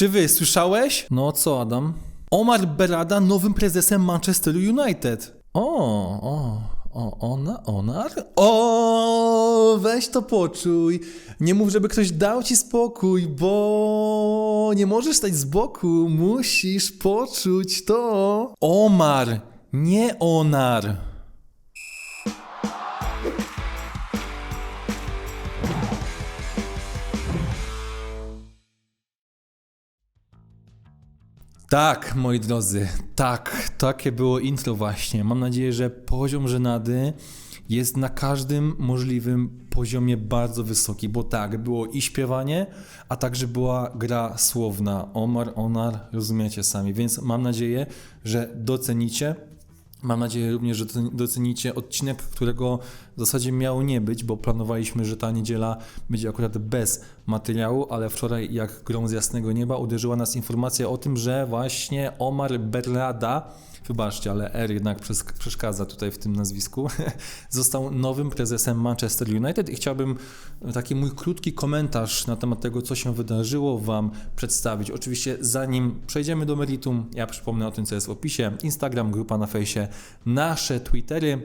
Krzywy, słyszałeś? No co, Adam? Omar Berada nowym prezesem Manchesteru United. O, o, o, ona, Onar? O, weź to poczuj. Nie mów, żeby ktoś dał ci spokój, bo nie możesz stać z boku. Musisz poczuć to. Omar, nie Onar. Tak, moi drodzy, tak, takie było intro właśnie. Mam nadzieję, że poziom żenady jest na każdym możliwym poziomie bardzo wysoki, bo tak, było i śpiewanie, a także była gra słowna. Omar, Onar, rozumiecie sami, więc mam nadzieję, że docenicie. Mam nadzieję również, że docenicie odcinek, którego w zasadzie miało nie być, bo planowaliśmy, że ta niedziela będzie akurat bez materiału, ale wczoraj jak grą z jasnego nieba uderzyła nas informacja o tym, że właśnie Omar Berlada, wybaczcie, ale R jednak przeszkadza tutaj w tym nazwisku, został nowym prezesem Manchester United i chciałbym taki mój krótki komentarz na temat tego, co się wydarzyło, Wam przedstawić. Oczywiście zanim przejdziemy do meritum, ja przypomnę o tym, co jest w opisie. Instagram, grupa na fejsie, nasze Twittery.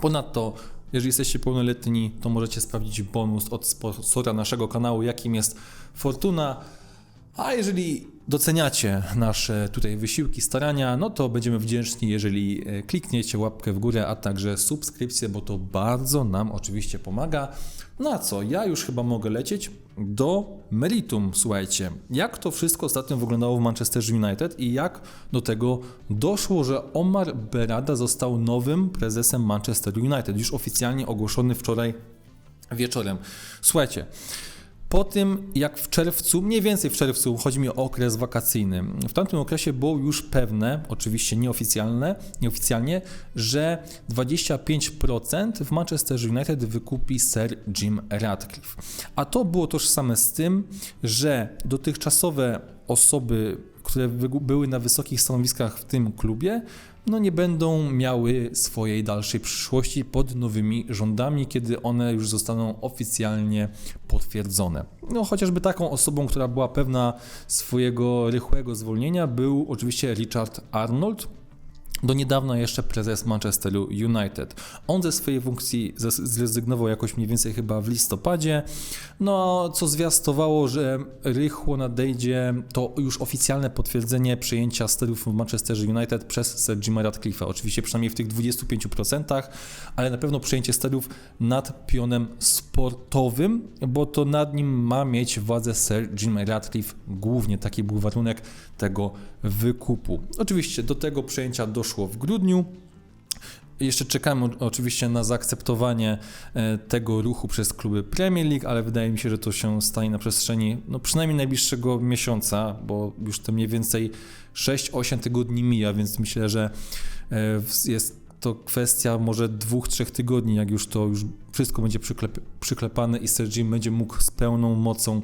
Ponadto jeżeli jesteście pełnoletni, to możecie sprawdzić bonus od sponsora naszego kanału, jakim jest Fortuna. A jeżeli doceniacie nasze tutaj wysiłki, starania, no to będziemy wdzięczni, jeżeli e, klikniecie łapkę w górę, a także subskrypcję, bo to bardzo nam oczywiście pomaga. No a co, ja już chyba mogę lecieć do meritum, słuchajcie. Jak to wszystko ostatnio wyglądało w Manchester United i jak do tego doszło, że Omar Berada został nowym prezesem Manchester United, już oficjalnie ogłoszony wczoraj wieczorem. Słuchajcie, po tym, jak w czerwcu, mniej więcej w czerwcu, chodzi mi o okres wakacyjny, w tamtym okresie było już pewne, oczywiście nieoficjalne, nieoficjalnie, że 25% w Manchester United wykupi Sir Jim Radcliffe. A to było tożsame z tym, że dotychczasowe osoby, które były na wysokich stanowiskach w tym klubie, no nie będą miały swojej dalszej przyszłości pod nowymi rządami, kiedy one już zostaną oficjalnie potwierdzone. No chociażby taką osobą, która była pewna swojego rychłego zwolnienia był oczywiście Richard Arnold, do niedawna jeszcze prezes Manchesteru United. On ze swojej funkcji zrezygnował jakoś mniej więcej chyba w listopadzie, no co zwiastowało, że rychło nadejdzie to już oficjalne potwierdzenie przejęcia sterów w Manchesterze United przez Sir Jima Radcliffe'a. Oczywiście przynajmniej w tych 25%, ale na pewno przejęcie sterów nad pionem sportowym, bo to nad nim ma mieć władzę Sir Jim Radcliffe. Głównie taki był warunek tego wykupu. Oczywiście do tego przejęcia doszło w grudniu. Jeszcze czekamy oczywiście na zaakceptowanie e, tego ruchu przez kluby Premier League, ale wydaje mi się, że to się stanie na przestrzeni no przynajmniej najbliższego miesiąca, bo już to mniej więcej 6-8 tygodni mija, więc myślę, że e, jest to kwestia może dwóch, trzech tygodni, jak już to już wszystko będzie przyklep, przyklepane i Sergi będzie mógł z pełną mocą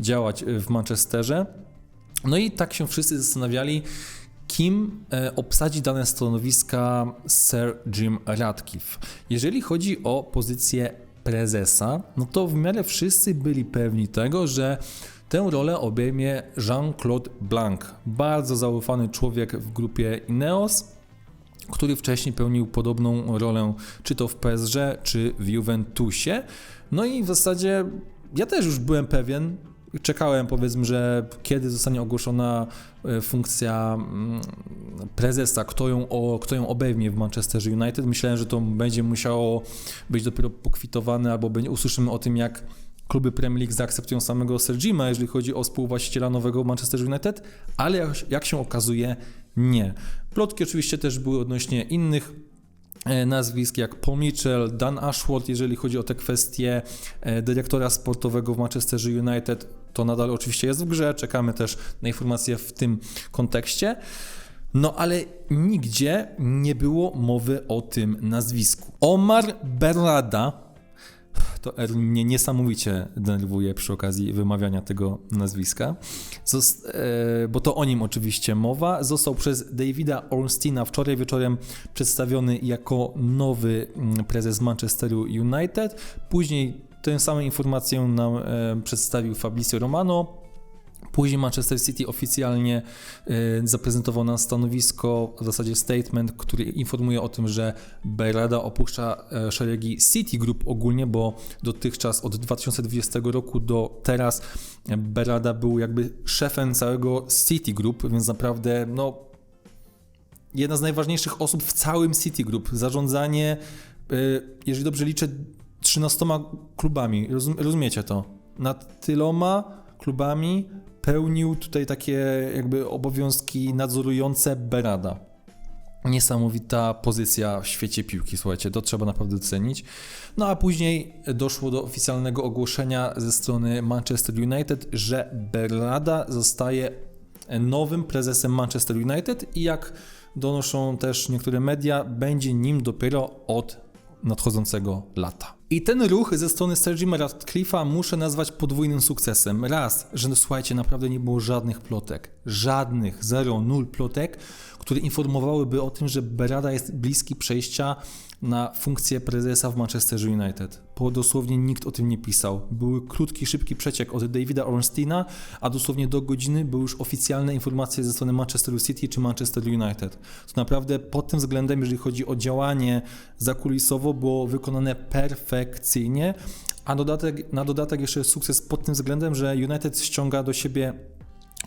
działać w Manchesterze. No i tak się wszyscy zastanawiali, kim e, obsadzi dane stanowiska Sir Jim Radcliffe. Jeżeli chodzi o pozycję prezesa, no to w miarę wszyscy byli pewni tego, że tę rolę obejmie Jean-Claude Blanc, bardzo zaufany człowiek w grupie Ineos, który wcześniej pełnił podobną rolę czy to w PSG, czy w Juventusie. No i w zasadzie ja też już byłem pewien, czekałem powiedzmy, że kiedy zostanie ogłoszona e, funkcja mm, prezesa, kto ją, o, kto ją obejmie w Manchester United. Myślałem, że to będzie musiało być dopiero pokwitowane, albo usłyszymy o tym, jak kluby Premier League zaakceptują samego Sir Jima, jeżeli chodzi o współwłaściciela nowego Manchester United, ale jak, jak się okazuje, nie. Plotki oczywiście też były odnośnie innych E, nazwisk jak Paul Mitchell, Dan Ashworth, jeżeli chodzi o te kwestie e, dyrektora sportowego w Manchesterze United, to nadal oczywiście jest w grze, czekamy też na informacje w tym kontekście. No ale nigdzie nie było mowy o tym nazwisku. Omar Berrada, to mnie niesamowicie denerwuje przy okazji wymawiania tego nazwiska, e, bo to o nim oczywiście mowa. Został przez Davida Ornsteina wczoraj wieczorem przedstawiony jako nowy mm, prezes Manchesteru United. Później tę samą informację nam e, przedstawił Fabrizio Romano. Później Manchester City oficjalnie y, zaprezentował nam stanowisko, w zasadzie statement, który informuje o tym, że Berada opuszcza e, szeregi City Group ogólnie, bo dotychczas od 2020 roku do teraz Berada był jakby szefem całego City Group, więc naprawdę no jedna z najważniejszych osób w całym City Group. Zarządzanie, jeżeli dobrze liczę, 13 klubami. Rozum, rozumiecie to? Nad tyloma klubami pełnił tutaj takie jakby obowiązki nadzorujące Berada. Niesamowita pozycja w świecie piłki, słuchajcie, to trzeba naprawdę docenić. No a później doszło do oficjalnego ogłoszenia ze strony Manchester United, że Berada zostaje nowym prezesem Manchester United i jak donoszą też niektóre media, będzie nim dopiero od nadchodzącego lata. I ten ruch ze strony Sergio Radcliffe'a muszę nazwać podwójnym sukcesem. Raz, że no, słuchajcie, naprawdę nie było żadnych plotek. Żadnych, zero, nul plotek, które informowałyby o tym, że Berada jest bliski przejścia na funkcję prezesa w Manchester United. Bo dosłownie nikt o tym nie pisał. Był krótki, szybki przeciek od Davida Ornsteina, a dosłownie do godziny były już oficjalne informacje ze strony Manchester City czy Manchester United. To naprawdę pod tym względem, jeżeli chodzi o działanie zakulisowo, było wykonane perfekcyjnie, a dodatek, na dodatek jeszcze sukces pod tym względem, że United ściąga do siebie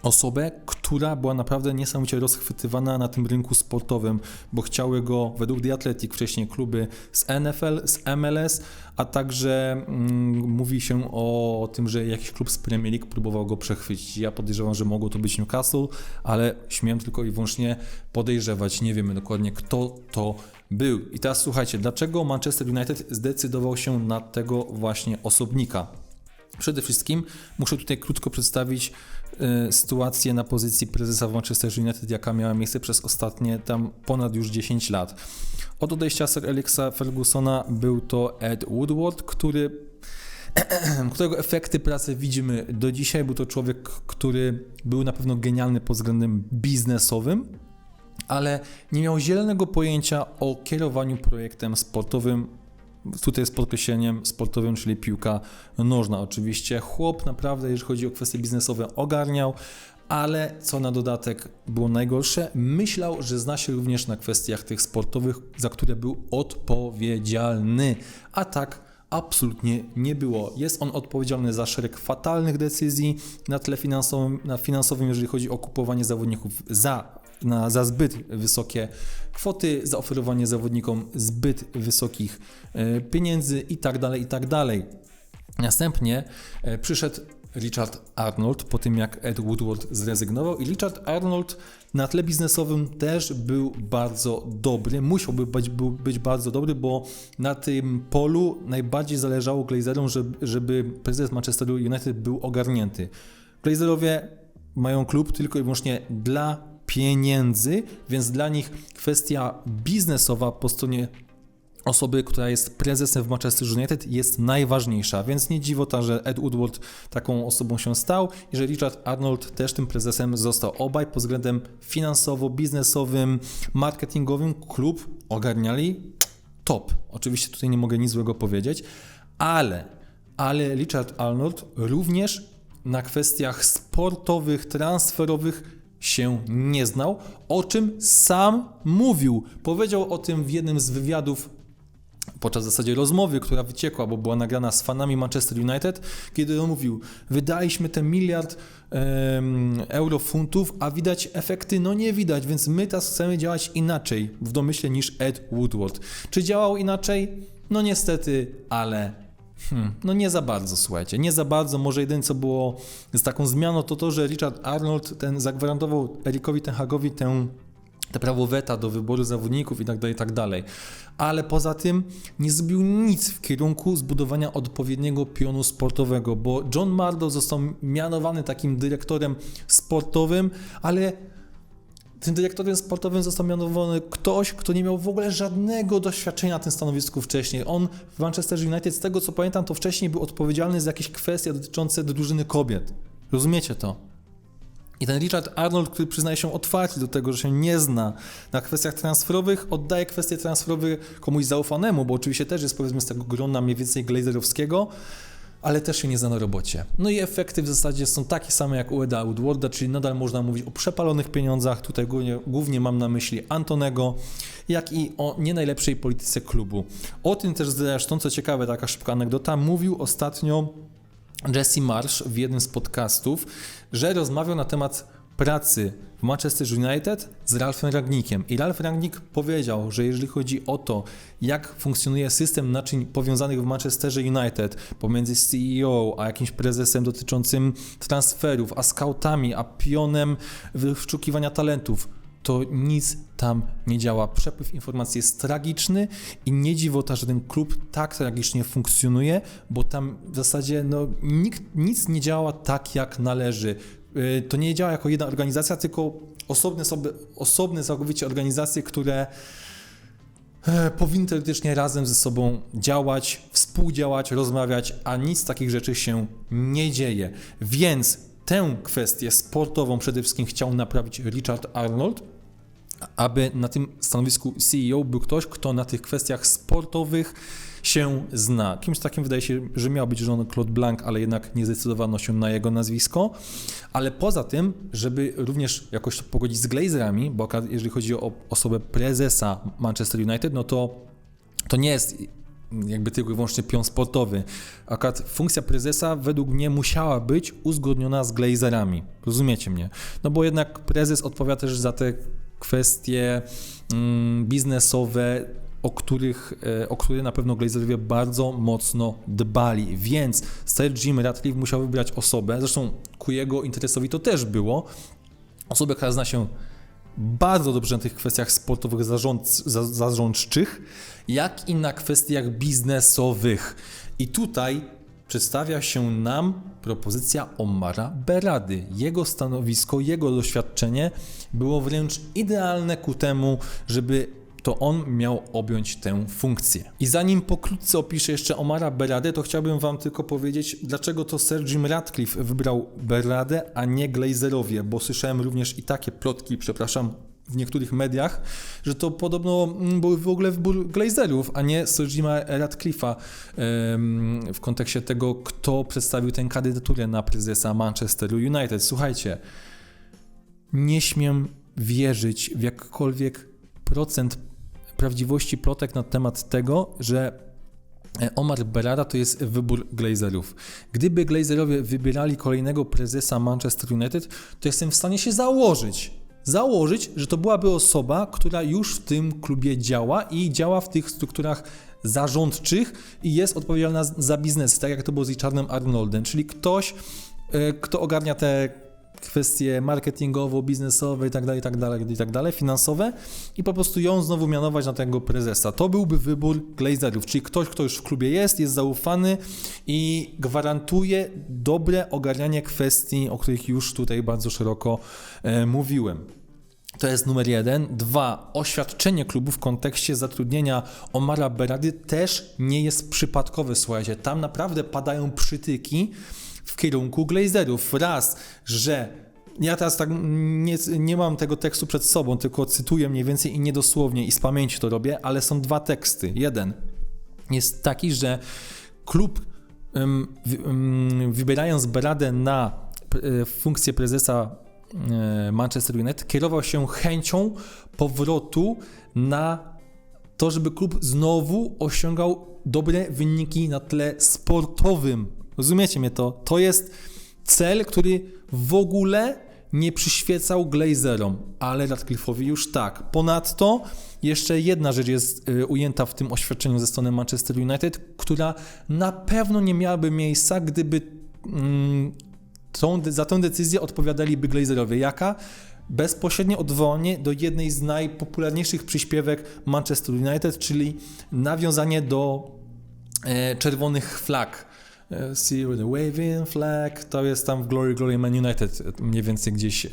osobę, która była naprawdę niesamowicie rozchwytywana na tym rynku sportowym, bo chciały go według The Athletic wcześniej kluby z NFL, z MLS, a także mm, mówi się o tym, że jakiś klub z Premier League próbował go przechwycić. Ja podejrzewam, że mogło to być Newcastle, ale śmiem tylko i wyłącznie podejrzewać. Nie wiemy dokładnie, kto to był. I teraz słuchajcie, dlaczego Manchester United zdecydował się na tego właśnie osobnika? Przede wszystkim muszę tutaj krótko przedstawić y, sytuację na pozycji prezesa w Manchester United, jaka miała miejsce przez ostatnie tam ponad już 10 lat. Od odejścia Sir Alexa Fergusona był to Ed Woodward, który którego efekty pracy widzimy do dzisiaj. Był to człowiek, który był na pewno genialny pod względem biznesowym, ale nie miał zielonego pojęcia o kierowaniu projektem sportowym tutaj z podkreśleniem sportowym, czyli piłka nożna. Oczywiście chłop naprawdę, jeżeli chodzi o kwestie biznesowe, ogarniał, ale co na dodatek było najgorsze, myślał, że zna się również na kwestiach tych sportowych, za które był odpowiedzialny, a tak absolutnie nie było. Jest on odpowiedzialny za szereg fatalnych decyzji na tle finansowym, na finansowym jeżeli chodzi o kupowanie zawodników za na, za zbyt wysokie kwoty, za oferowanie zawodnikom zbyt wysokich e, pieniędzy i tak dalej, i tak. Następnie e, przyszedł Richard Arnold po tym jak Ed Woodward zrezygnował i Richard Arnold na tle biznesowym też był bardzo dobry, musiałby być, być bardzo dobry, bo na tym polu najbardziej zależało Glazerom, żeby, żeby prezes Manchesteru United był ogarnięty. Glazerowie mają klub tylko i wyłącznie dla pieniędzy, więc dla nich kwestia biznesowa po stronie osoby, która jest prezesem w Manchester United jest najważniejsza, więc nie dziwota, że Ed Woodward taką osobą się stał i że Richard Arnold też tym prezesem został. Obaj pod względem finansowo-biznesowym, marketingowym klub ogarniali top. Oczywiście tutaj nie mogę nic złego powiedzieć, ale, ale Richard Arnold również na kwestiach sportowych, transferowych się nie znał, o czym sam mówił. Powiedział o tym w jednym z wywiadów podczas w zasadzie rozmowy, która wyciekła, bo była nagrana z fanami Manchester United, kiedy on mówił, wydaliśmy ten miliard um, euro funtów, a widać efekty, no nie widać, więc my teraz chcemy działać inaczej w domyśle niż Ed Woodward. Czy działał inaczej? No niestety, ale Hmm, no nie za bardzo, słuchajcie, nie za bardzo. Może jedyne, co było z taką zmianą, to to, że Richard Arnold ten zagwarantował Erikowi Tenhagowi tę te prawo weta do wyboru zawodników i tak dalej, i tak dalej. Ale poza tym nie zrobił nic w kierunku zbudowania odpowiedniego pionu sportowego, bo John Mardo został mianowany takim dyrektorem sportowym, ale tym dyrektorem sportowym został mianowany ktoś, kto nie miał w ogóle żadnego doświadczenia na tym stanowisku wcześniej. On w Manchester United, z tego co pamiętam, to wcześniej był odpowiedzialny za jakieś kwestie dotyczące drużyny kobiet. Rozumiecie to? I ten Richard Arnold, który przyznaje się otwarcie do tego, że się nie zna na kwestiach transferowych, oddaje kwestie transferowe komuś zaufanemu, bo oczywiście też jest powiedzmy z tego grona mniej więcej glazerowskiego, ale też się nie zna na robocie. No i efekty w zasadzie są takie same jak u Eda Woodwarda, czyli nadal można mówić o przepalonych pieniądzach, tutaj głównie, głównie mam na myśli Antonego, jak i o nie najlepszej polityce klubu. O tym też zresztą, co ciekawe, taka szybka anegdota, mówił ostatnio Jesse Marsh w jednym z podcastów, że rozmawiał na temat pracy w Manchester United z Ralphem Ragnikiem. I Ralph Ragnik powiedział, że jeżeli chodzi o to, jak funkcjonuje system naczyń powiązanych w Manchesterze United pomiędzy CEO a jakimś prezesem dotyczącym transferów, a scoutami, a pionem wyszukiwania talentów, to nic tam nie działa. Przepływ informacji jest tragiczny i nie dziwota, że ten klub tak tragicznie funkcjonuje, bo tam w zasadzie no, nikt, nic nie działa tak, jak należy. Yy, To nie działa jako jedna organizacja, tylko osobne, sobie, osobne całkowicie organizacje, które e, powinny teoretycznie razem ze sobą działać, współdziałać, rozmawiać, a nic z takich rzeczy się nie dzieje. Więc tę kwestię sportową przede wszystkim chciał naprawić Richard Arnold, aby na tym stanowisku CEO był ktoś, kto na tych kwestiach sportowych się zna. Kimś takim wydaje się, że miał być Jean-Claude Blanc, ale jednak nie zdecydowano się na jego nazwisko. Ale poza tym, żeby również jakoś pogodzić z Glazerami, bo jeżeli chodzi o osobę prezesa Manchester United, no to to nie jest jakby tylko i wyłącznie pion sportowy. Akurat funkcja prezesa według mnie musiała być uzgodniona z Glazerami. Rozumiecie mnie? No bo jednak prezes odpowiada też za te kwestie mm, biznesowe, o, których, e, o które na pewno Glazerowie bardzo mocno dbali. Więc Sir Jim Ratcliffe musiał wybrać osobę, zresztą ku jego interesowi to też było, osobę, która zna się bardzo dobrze na tych kwestiach sportowych zarząd, za, zarządczych, jak i na kwestiach biznesowych. I tutaj przedstawia się nam propozycja Omara Berady. Jego stanowisko, jego doświadczenie było wręcz idealne ku temu, żeby to on miał objąć tę funkcję. I zanim pokrótce opiszę jeszcze Omara Beradę, to chciałbym wam tylko powiedzieć, dlaczego to Sir Jim Ratcliffe wybrał Beradę, a nie Glazerowie, bo słyszałem również i takie plotki, przepraszam, w niektórych mediach, że to podobno był w ogóle wybór Glazerów, a nie Sir Jima Ratcliffe'a em, w kontekście tego, kto przedstawił tę kandydaturę na prezesa Manchesteru United. Słuchajcie, nie śmiem wierzyć w jakkolwiek procent prawdziwości plotek na temat tego, że e, Omar Berara to jest wybór Glazerów. Gdyby Glazerowie wybierali kolejnego prezesa Manchester United, to jestem w stanie się założyć, założyć, że to byłaby osoba, która już w tym klubie działa i działa w tych strukturach zarządczych i jest odpowiedzialna za biznes, tak jak to było z Richardem Arnoldem, czyli ktoś, e, kto ogarnia te kwestie marketingowo-biznesowe i tak dalej, i tak dalej, i tak finansowe i po prostu ją znowu mianować na tego prezesa. To byłby wybór Glazerów, czyli ktoś, kto już w klubie jest, jest zaufany i gwarantuje dobre ogarnianie kwestii, o których już tutaj bardzo szeroko e, mówiłem. To jest numer jeden. Dwa, oświadczenie klubu w kontekście zatrudnienia Omara Berady też nie jest przypadkowe, słuchajcie. Tam naprawdę padają przytyki w kierunku Glazerów. Raz, że ja teraz tak nie, nie mam tego tekstu przed sobą, tylko cytuję mniej więcej i niedosłownie i z pamięci to robię, ale są dwa teksty. Jeden jest taki, że klub wybierając Beradę na e, funkcję prezesa e, Manchester United, kierował się chęcią powrotu na to, żeby klub znowu osiągał dobre wyniki na tle sportowym. Rozumiecie mnie to? To jest cel, który w ogóle nie przyświecał Glazerom, ale Radcliffe'owi już tak. Ponadto jeszcze jedna rzecz jest y, ujęta w tym oświadczeniu ze strony Manchester United, która na pewno nie miałaby miejsca, gdyby mm, tą, za tę decyzję odpowiadaliby Glazerowie. Jaka? Bezpośrednie odwołanie do jednej z najpopularniejszych przyśpiewek Manchester United, czyli nawiązanie do e, czerwonych flag. E, See with the waving flag, to jest tam w Glory Glory Man United mniej więcej gdzieś e,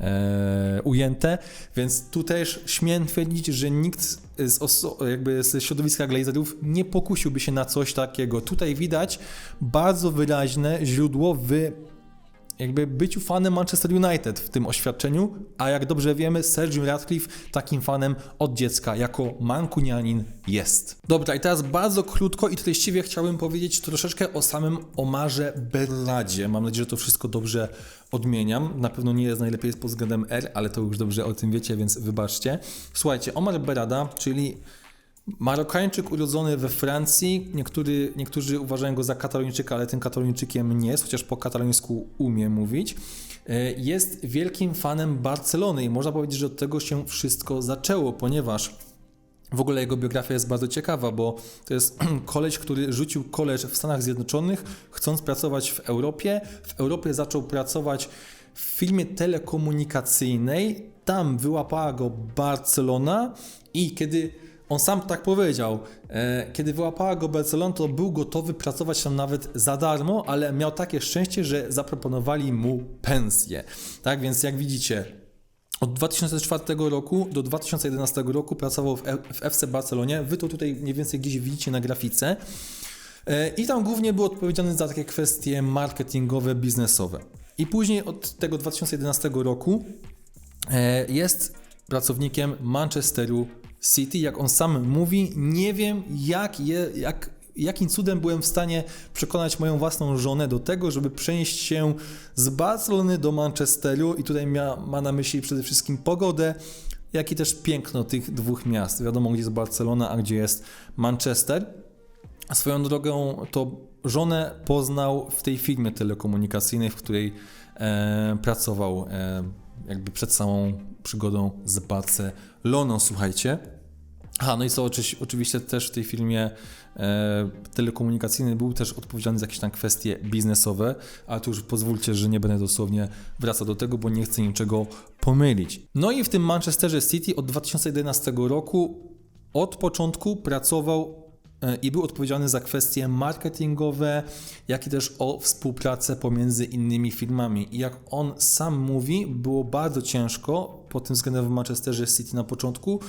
e, ujęte, więc tu też śmiem twierdzić, że nikt z oso- jakby środowiska Glazerów nie pokusiłby się na coś takiego. Tutaj widać bardzo wyraźne źródło w jakby byciu fanem Manchester United w tym oświadczeniu, a jak dobrze wiemy, Sergio Radcliffe takim fanem od dziecka jako mankunianin jest. Dobra, i teraz bardzo krótko i treściwie chciałbym powiedzieć troszeczkę o samym Omarze Berladzie. Mam nadzieję, że to wszystko dobrze odmieniam. Na pewno nie jest najlepiej pod względem R, ale to już dobrze o tym wiecie, więc wybaczcie. Słuchajcie, Omar Berada, czyli Marokańczyk urodzony we Francji, Niektóry, niektórzy uważają go za katalończyka, ale tym katalończykiem nie jest, chociaż po katalońsku umie mówić. E, jest wielkim fanem Barcelony i można powiedzieć, że od tego się wszystko zaczęło, ponieważ w ogóle jego biografia jest bardzo ciekawa, bo to jest koleś, który rzucił koleż w Stanach Zjednoczonych, chcąc pracować w Europie. W Europie zaczął pracować w firmie telekomunikacyjnej. Tam wyłapała go Barcelona i kiedy on sam tak powiedział. E, kiedy wyłapała go Barcelona, to był gotowy pracować tam nawet za darmo, ale miał takie szczęście, że zaproponowali mu pensję. Tak więc, jak widzicie, od 2004 roku do 2011 roku pracował w, w FC Barcelonie. Wy to tutaj mniej więcej gdzieś widzicie na grafice. E, I tam głównie był odpowiedzialny za takie kwestie marketingowe, biznesowe. I później od tego 2011 roku e, jest pracownikiem Manchesteru City, jak on sam mówi, nie wiem jak, je, jak jakim cudem byłem w stanie przekonać moją własną żonę do tego, żeby przenieść się z Barcelony do Manchesteru i tutaj mia, ma na myśli przede wszystkim pogodę, jak i też piękno tych dwóch miast. Wiadomo, gdzie jest Barcelona, a gdzie jest Manchester. A swoją drogą to żonę poznał w tej firmie telekomunikacyjnej, w której e, pracował e, jakby przed samą przygodą z Barceloną, słuchajcie. A, no i co oczywiście też w tej filmie e, telekomunikacyjny był też odpowiedzialny za jakieś tam kwestie biznesowe, ale tu już pozwólcie, że nie będę dosłownie wracał do tego, bo nie chcę niczego pomylić. No i w tym Manchesterze City od 2011 roku od początku pracował i był odpowiedzialny za kwestie marketingowe, jak i też o współpracę pomiędzy innymi firmami. I jak on sam mówi, było bardzo ciężko pod tym względem w Manchesterze City na początku,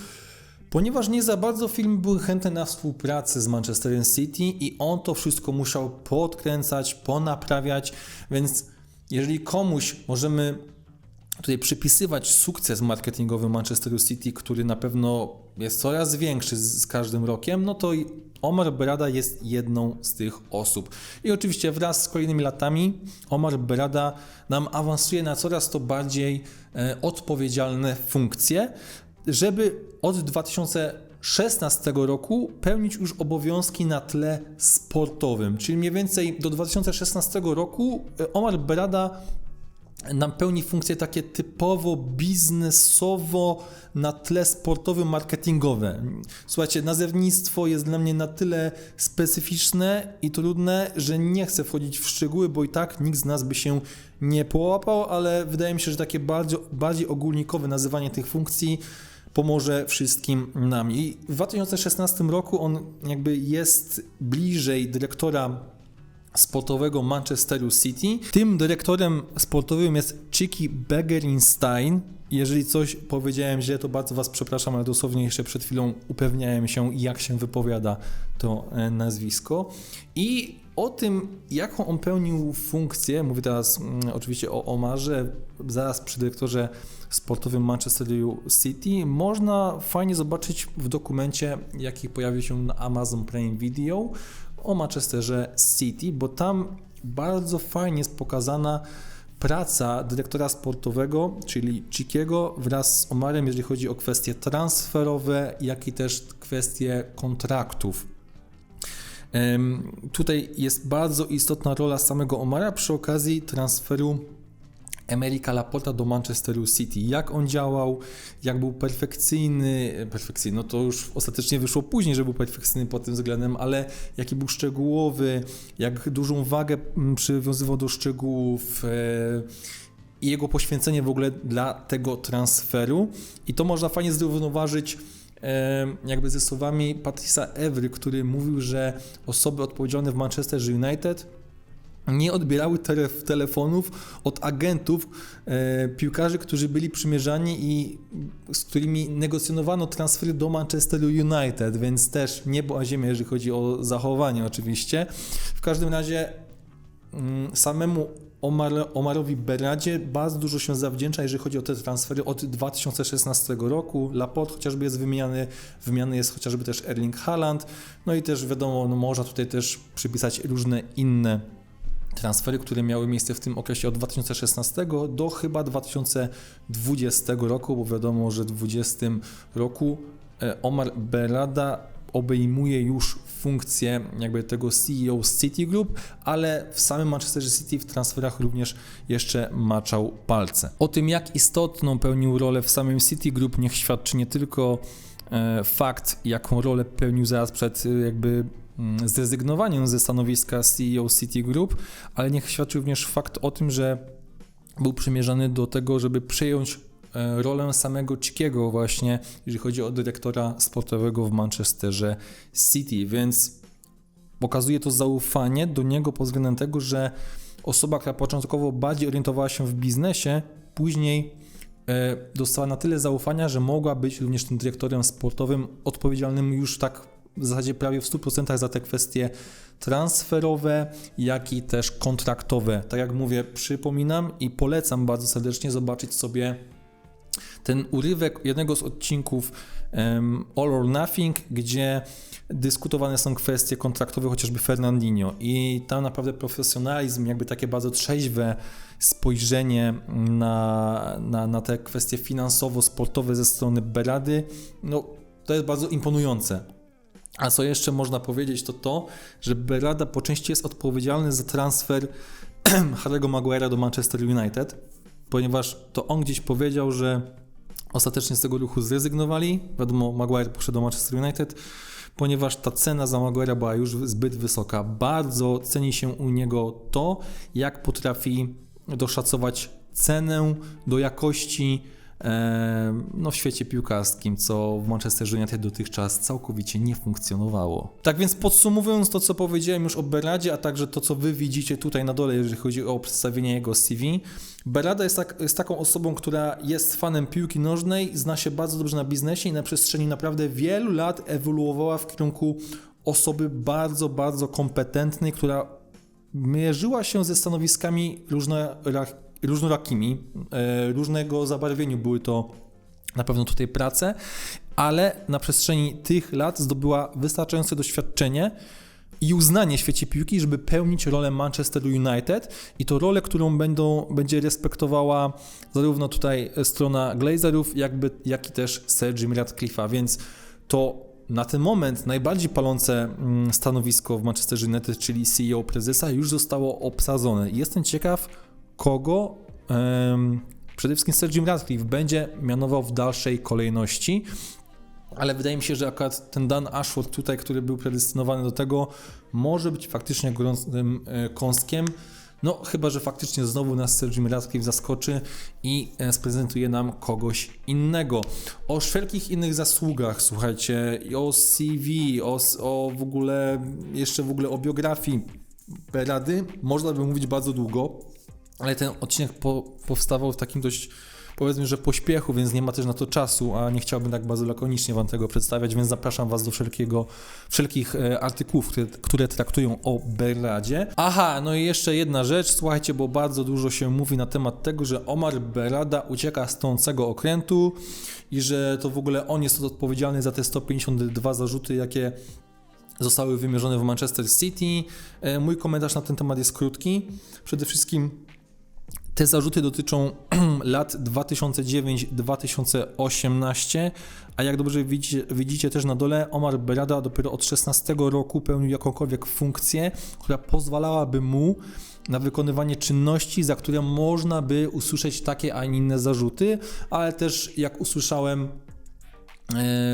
ponieważ nie za bardzo firmy były chętne na współpracę z Manchesterem City i on to wszystko musiał podkręcać, ponaprawiać, więc jeżeli komuś możemy tutaj przypisywać sukces marketingowy Manchesteru City, który na pewno jest coraz większy z każdym rokiem, no to Omar Berada jest jedną z tych osób. I oczywiście wraz z kolejnymi latami Omar Berada nam awansuje na coraz to bardziej e, odpowiedzialne funkcje, żeby od 2016 roku pełnić już obowiązki na tle sportowym. Czyli mniej więcej do 2016 roku e, Omar Berada nam pełni funkcje takie typowo biznesowo na tle sportowym, marketingowe. Słuchajcie, nazewnictwo jest dla mnie na tyle specyficzne i trudne, że nie chcę wchodzić w szczegóły, bo i tak nikt z nas by się nie połapał, ale wydaje mi się, że takie bardziej, bardziej ogólnikowe nazywanie tych funkcji pomoże wszystkim nam. I w 2016 roku on jakby jest bliżej dyrektora sportowego Manchesteru City. Tym dyrektorem sportowym jest Chicky Begerinstein. Jeżeli coś powiedziałem źle, to bardzo Was przepraszam, ale dosłownie jeszcze przed chwilą upewniałem się, jak się wypowiada to e, nazwisko. I o tym, jaką on pełnił funkcję, mówię teraz mm, oczywiście o Omarze, zaraz przy dyrektorze sportowym Manchester City, można fajnie zobaczyć w dokumencie, jaki pojawił się na Amazon Prime Video o Manchesterze City, bo tam bardzo fajnie jest pokazana praca dyrektora sportowego, czyli Chikiego wraz z Omarem, jeżeli chodzi o kwestie transferowe, jak i też kwestie kontraktów. Tutaj jest bardzo istotna rola samego Omara przy okazji transferu Emerika Laporta do Manchesteru City. Jak on działał, jak był perfekcyjny, perfekcyjny, no to już ostatecznie wyszło później, że był perfekcyjny pod tym względem, ale jaki był szczegółowy, jak dużą wagę mm, przywiązywał do szczegółów e, i jego poświęcenie w ogóle dla tego transferu. I to można fajnie zrównoważyć e, jakby ze słowami Patrisa Evry, który mówił, że osoby odpowiedzialne w Manchester United nie odbierały telefonów od agentów e, piłkarzy, którzy byli przymierzani i z którymi negocjonowano transfery do Manchesteru United, więc też niebo a ziemia, jeżeli chodzi o zachowanie oczywiście. W każdym razie mm, samemu Omar, Omarowi Beradzie bardzo dużo się zawdzięcza, jeżeli chodzi o te transfery od 2016 roku. Laporte chociażby jest wymieniany, wymiany jest chociażby też Erling Haaland, no i też wiadomo, no można tutaj też przypisać różne inne transfery, które miały miejsce w tym okresie od 2016 do chyba 2020 roku, bo wiadomo, że w 2020 roku e, Omar Berada obejmuje już funkcję jakby tego CEO City Group, ale w samym Manchester City w transferach również jeszcze maczał palce. O tym, jak istotną pełnił rolę w samym City Group, niech świadczy nie tylko e, fakt, jaką rolę pełnił zaraz przed e, jakby mm, zrezygnowaniem ze stanowiska CEO City Group, ale niech świadczy również fakt o tym, że był przymierzany do tego, żeby przejąć E, rolę samego Chikiego właśnie, jeżeli chodzi o dyrektora sportowego w Manchesterze City, więc pokazuje to zaufanie do niego pod względem tego, że osoba, która początkowo bardziej orientowała się w biznesie, później e, dostała na tyle zaufania, że mogła być również tym dyrektorem sportowym odpowiedzialnym już tak w zasadzie prawie w 100% za te kwestie transferowe, jak i też kontraktowe. Tak jak mówię, przypominam i polecam bardzo serdecznie zobaczyć sobie ten urywek jednego z odcinków um, All or Nothing, gdzie dyskutowane są kwestie kontraktowe, chociażby Fernandinho i tam naprawdę profesjonalizm, jakby takie bardzo trzeźwe spojrzenie na, na, na te kwestie finansowo-sportowe ze strony Berady, no to jest bardzo imponujące. A co jeszcze można powiedzieć, to to, że Berada po części jest odpowiedzialny za transfer Harry'ego Maguire'a do Manchester United, ponieważ to on gdzieś powiedział, że Ostatecznie z tego ruchu zrezygnowali. Wiadomo, Maguire poszedł do Manchester United, ponieważ ta cena za Maguire'a była już zbyt wysoka. Bardzo ceni się u niego to, jak potrafi doszacować cenę do jakości no, w świecie piłkarskim, co w Manchester United dotychczas całkowicie nie funkcjonowało. Tak więc podsumowując to, co powiedziałem już o Beradzie, a także to, co wy widzicie tutaj na dole, jeżeli chodzi o przedstawienie jego CV, Berada jest, tak, jest taką osobą, która jest fanem piłki nożnej, zna się bardzo dobrze na biznesie i na przestrzeni naprawdę wielu lat ewoluowała w kierunku osoby bardzo, bardzo kompetentnej, która mierzyła się ze stanowiskami różnorakimi różnorakimi, e, różnego zabarwieniu były to na pewno tutaj prace, ale na przestrzeni tych lat zdobyła wystarczające doświadczenie i uznanie w świecie piłki, żeby pełnić rolę Manchester United i to rolę, którą będą, będzie respektowała zarówno tutaj strona Glazerów, jakby, jak i też Sir Jim Radcliffe'a, więc to na ten moment najbardziej palące mm, stanowisko w Manchester United, czyli CEO prezesa, już zostało obsadzone. Jestem ciekaw, kogo um, przede wszystkim Sir Jim będzie mianował w dalszej kolejności. Ale wydaje mi się, że akurat ten Dan Ashworth tutaj, który był predestynowany do tego, może być faktycznie gorącym e, kąskiem. No, chyba, że faktycznie znowu nas Sir Jim zaskoczy i e, sprezentuje nam kogoś innego. O wszelkich innych zasługach, słuchajcie, i o CV, o, o w ogóle, jeszcze w ogóle o biografii Berady, można by mówić bardzo długo ale ten odcinek po, powstawał w takim dość powiedzmy, że pośpiechu, więc nie ma też na to czasu, a nie chciałbym tak bardzo lakonicznie Wam tego przedstawiać, więc zapraszam Was do wszelkiego, wszelkich e, artykułów, które, które traktują o Berradzie. Aha, no i jeszcze jedna rzecz, słuchajcie, bo bardzo dużo się mówi na temat tego, że Omar Berrada ucieka z tącego okrętu i że to w ogóle on jest odpowiedzialny za te 152 zarzuty, jakie zostały wymierzone w Manchester City. E, mój komentarz na ten temat jest krótki. Przede wszystkim te zarzuty dotyczą lat 2009-2018, a jak dobrze widzicie, widzicie, też na dole, Omar Berada dopiero od 16 roku pełnił jakąkolwiek funkcję, która pozwalałaby mu na wykonywanie czynności, za które można by usłyszeć takie, a nie inne zarzuty, ale też jak usłyszałem e,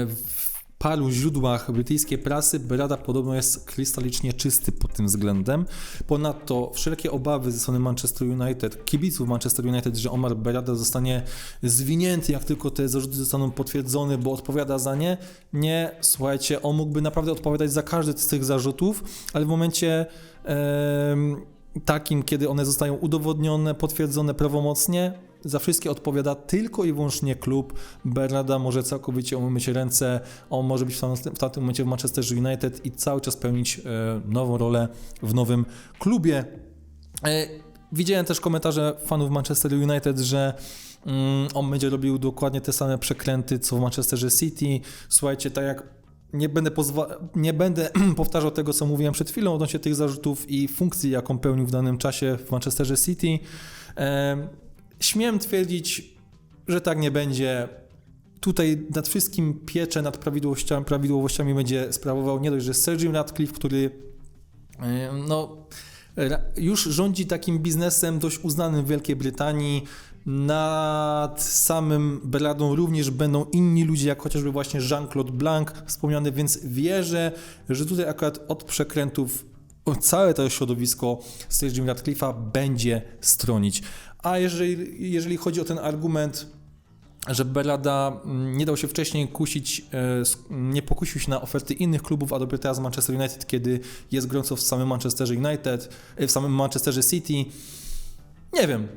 w paru źródłach brytyjskiej prasy Berada podobno jest krystalicznie czysty pod tym względem. Ponadto wszelkie obawy ze strony Manchester United, kibiców Manchester United, że Omar Berada zostanie zwinięty, jak tylko te zarzuty zostaną potwierdzone, bo odpowiada za nie. Nie, słuchajcie, on mógłby naprawdę odpowiadać za każdy z tych zarzutów, ale w momencie takim, kiedy one zostają udowodnione, potwierdzone prawomocnie, za wszystkie odpowiada tylko i wyłącznie klub. Bernarda może całkowicie umyć ręce, on może być w tamtym momencie w Manchester United i cały czas pełnić e, nową rolę w nowym klubie. E, widziałem też komentarze fanów Manchester United, że mm, on będzie robił dokładnie te same przekręty co w Manchesterze City. Słuchajcie, tak jak nie będę, nie będę powtarzał tego, co mówiłem przed chwilą odnośnie tych zarzutów i funkcji, jaką pełnił w danym czasie w Manchesterze City. Em, śmiem twierdzić, że tak nie będzie. Tutaj nad wszystkim pieczę nad prawidłowościami, prawidłowościami będzie sprawował nie dość, że Sir Jim Ratcliffe, który no, już rządzi takim biznesem dość uznanym w Wielkiej Brytanii. Nad samym Beladą również będą inni ludzie, jak chociażby właśnie Jean-Claude Blanc wspomniany, więc wierzę, że tutaj akurat od przekrętów całe to środowisko Sir Jim Ratcliffe'a będzie stronić. A jeżeli, jeżeli chodzi o ten argument, że Belada mm, nie dał się wcześniej kusić, e, nie pokusił się na oferty innych klubów, a dopiero teraz Manchester United, kiedy jest grąco w samym Manchesterze United, e, w samym Manchesterze City. Nie wiem,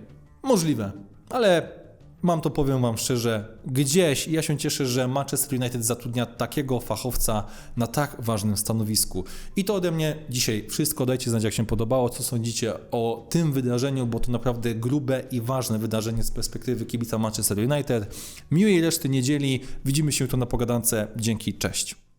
możliwe, ale mam to powiem Wam szczerze, gdzieś ja się cieszę, że Manchester United zatrudnia takiego fachowca na tak ważnym stanowisku. I to ode mnie dzisiaj wszystko. Dajcie znać, jak się podobało, co sądzicie o tym wydarzeniu, bo to naprawdę grube i ważne wydarzenie z perspektywy kibica Manchester United. Miłej reszty niedzieli. Widzimy się tu na pogadance. Dzięki, cześć.